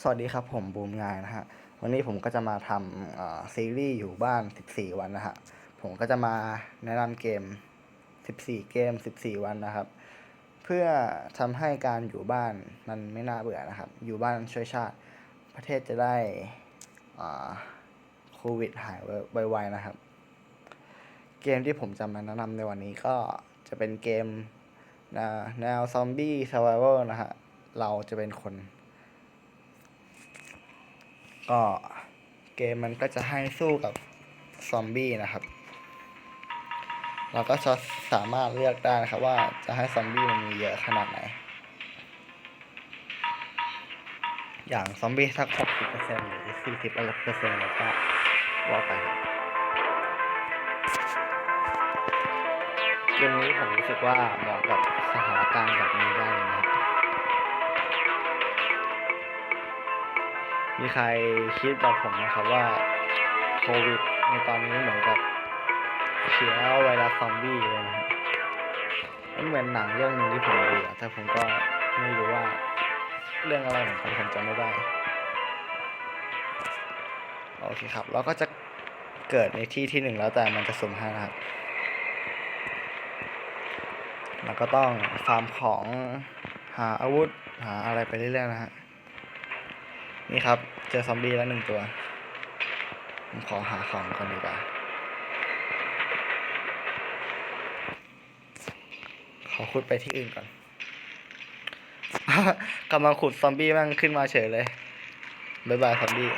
สวัสดีครับผมบูมงานนะฮะวันนี้ผมก็จะมาทำซีรีส์อยู่บ้าน 14 วันนะฮะผมก็จะมาแนะนำเกม 14 เกม 14 วันนะครับ เพื่อทำให้การอยู่บ้านมันไม่น่าเบื่อนะครับ อยู่บ้านช่วยชาติ ประเทศจะได้โควิดหายไวๆนะครับ เกมที่ผมจะมาแนะนำในวันนี้ก็จะเป็นเกมแนวซอมบี้ซ r v i v a l นะฮะเราจะเป็นคน ก็เกมมันก็จะให้สู้กับซอมบี้นะครับ เราก็จะสามารถเลือกได้นะครับว่าจะให้ซอมบี้มันมีเยอะขนาดไหน อย่างซอมบี้สักหกสิบเปอร์เซ็นต์หรือสี่สิบเปอร์เซ็นต์เราก็ว่าไปครับเกมนี้ผมรู้สึกว่าเหมาะกับสถานการณ์แบบนี้ได้เลยนะ มีใครคิดแบบผมนะครับว่าโควิดในตอนนี้เหมือนกับเชื้อไวรัสซอมบี้เลยนะครับมันเหมือนหนังเรื่องหนึงที่ผมดูอะแต่ผมก็ไม่รู้ว่าเรื่องอะไรเหมือนกันผมจำไม่ได้ โอเคครับ เราก็จะเกิดในที่ที่หนึ่งแล้วแต่มันจะสุ่มห้นะครับเราก็ต้องฟาร์มของหาอาวุธหาอะไรไปเรื่อยๆนะฮะ นี่ครับ เจอซอมบี้แล้วหนึ่งตัว ผมขอหาของก่อนดีกว่า ขอขุดไปที่อื่นก่อนกำลังขุดซอมบี้แม่งขึ้นมาเฉยเลยบายบายซอมบี้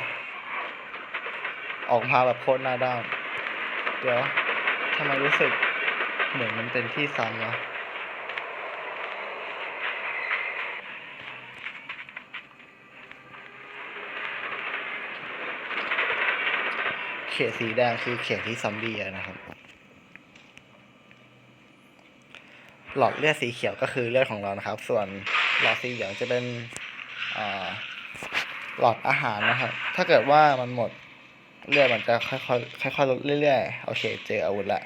ออกมาแบบโคตรหน้าด้าน เดี๋ยวทำไมรู้สึกเหมือนมันเป็นที่ซ้ำวะ ขตสีแดงคือเขตที่ซอมบี้นะครับ หลอดเลือดสีเขียวก็คือเลือดของเรานะครับ ส่วนหลอดสีเหลืองจะเป็นหลอดอาหารนะครับ ถ้าเกิดว่ามันหมดเลือดมันจะค่อยๆค่อยๆลดเรื่อยๆโอเคเจออาวุธละ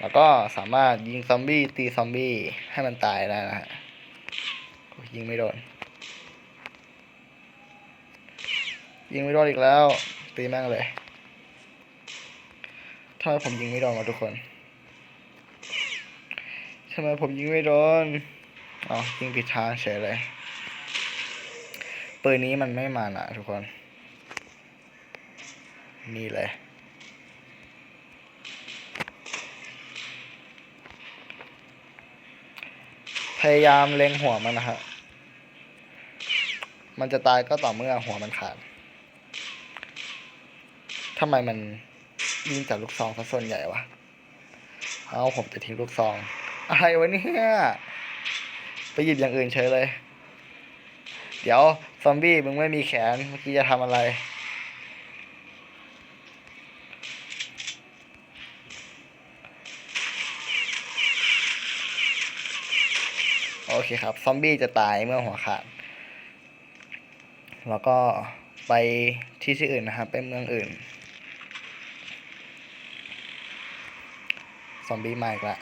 แล้วก็สามารถยิงซอมบี้ตีซอมบี้ให้มันตายได้นะฮะยิงไม่โดนยิงไม่โดนอีกแล้ว ตีแม่งเลยทำไมผมยิงไม่โดนวะทุกคนทำไมผมยิงไม่โดนอ๋อยิงผิดทางเฉยเลยปืนนี้มันไม่มานะทุกคน นี่เลย พยายามเล็งหัวมันนะฮะ มันจะตายก็ต่อเมื่อหัวมันขาด ทำไมมันยิงจากลูกซองซะส่วนใหญ่วะ เอาผมจะทิ้งลูกซอง อะไรวะเนี่ยไปหยิบอย่างอื่นเฉยเลย เดี๋ยวซอมบี้มึงไม่มีแขน เมื่อกี้จะทำอะไร โอเคครับ ซอมบี้จะตายเมื่อหัวขาด แล้วก็ไปที่ที่อื่นนะครับ ไปเมืองอื่น อมบี้มาอีกละ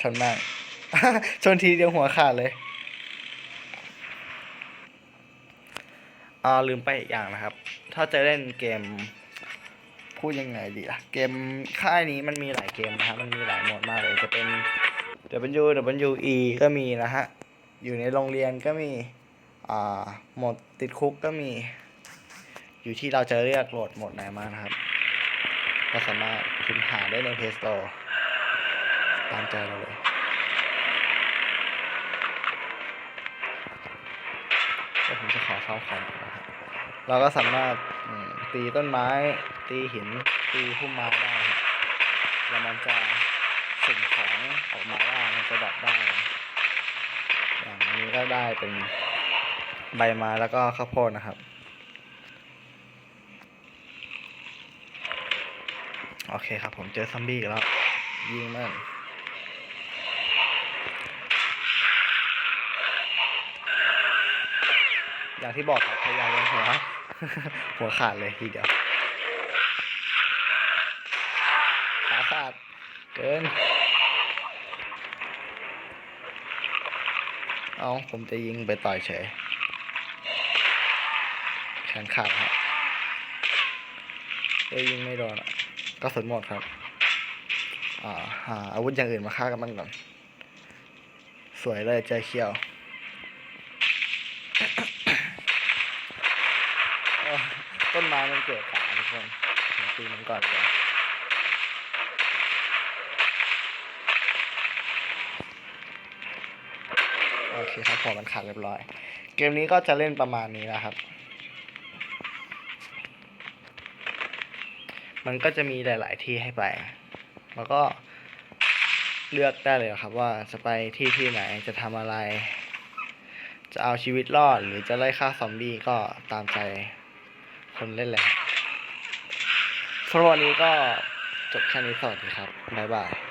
ชนมาก ชนทีเดียวหัวขาดเลยอ่าลืมไปอีกอย่างนะครับ ถ้าจะเล่นเกม พูดยังไงดีอะเกมค่ายนี้มันมีหลายเกมนะฮะมันมีหลายโหมดมากเลย จะเป็น W W E ก็มีนะฮะ อยู่ในโรงเรียนก็มี อ่าโหมดติดคุกก็มี อยู่ที่เราจะเลือกโหลดโหมดไหนมานะครับ ก็สามารถพิมพ์หาได้ใน Play Store ตามใจเราเลยเดี๋ยวผมจะขอเข้าคอมนะครับเราก็สามารถตีต้นไม้ ตีหิน ตีพุ่มไม้ได้แล้วมันจะสุ่มของออกมาว่ามันจะดับได้ อย่างนี้ก็ได้เป็นใบไม้แล้วก็ข้าวโพดนะครับ โอเคครับผมเจอซอมบี้แล้ว ยิงมัน อย่างที่บอกครับพยายามหัวหัวขาดเลยทีเดียวขาขาดเกินเอาผมจะยิงไปต่อยเฉยนขาดครับเอ้ยยิงไม่โดนอะกระสุนหมดครับ อ่าหาอาวุธอย่างอื่นมาฆ่ากันบ้างก่อน สวยเลยใจเขียว เอ้อ ต้นไม้มันเกิดขาทุกคนผมตีมันก่อนเลยโอเคครับผมมันขาดเรียบร้อย เกมนี้ก็จะเล่นประมาณนี้นะครับ มันก็จะมีหลาย ๆ ที่ให้ไป แล้วก็เลือกได้เลยครับว่าจะไปที่ที่ไหนจะทำอะไร จะเอาชีวิตรอดหรือจะไล่ฆ่าซอมบี้ก็ตามใจ คนเล่นแหละครับสำหรับวันนี้ก็จบแค่นี้สวัสดีครับ บ๊ายบาย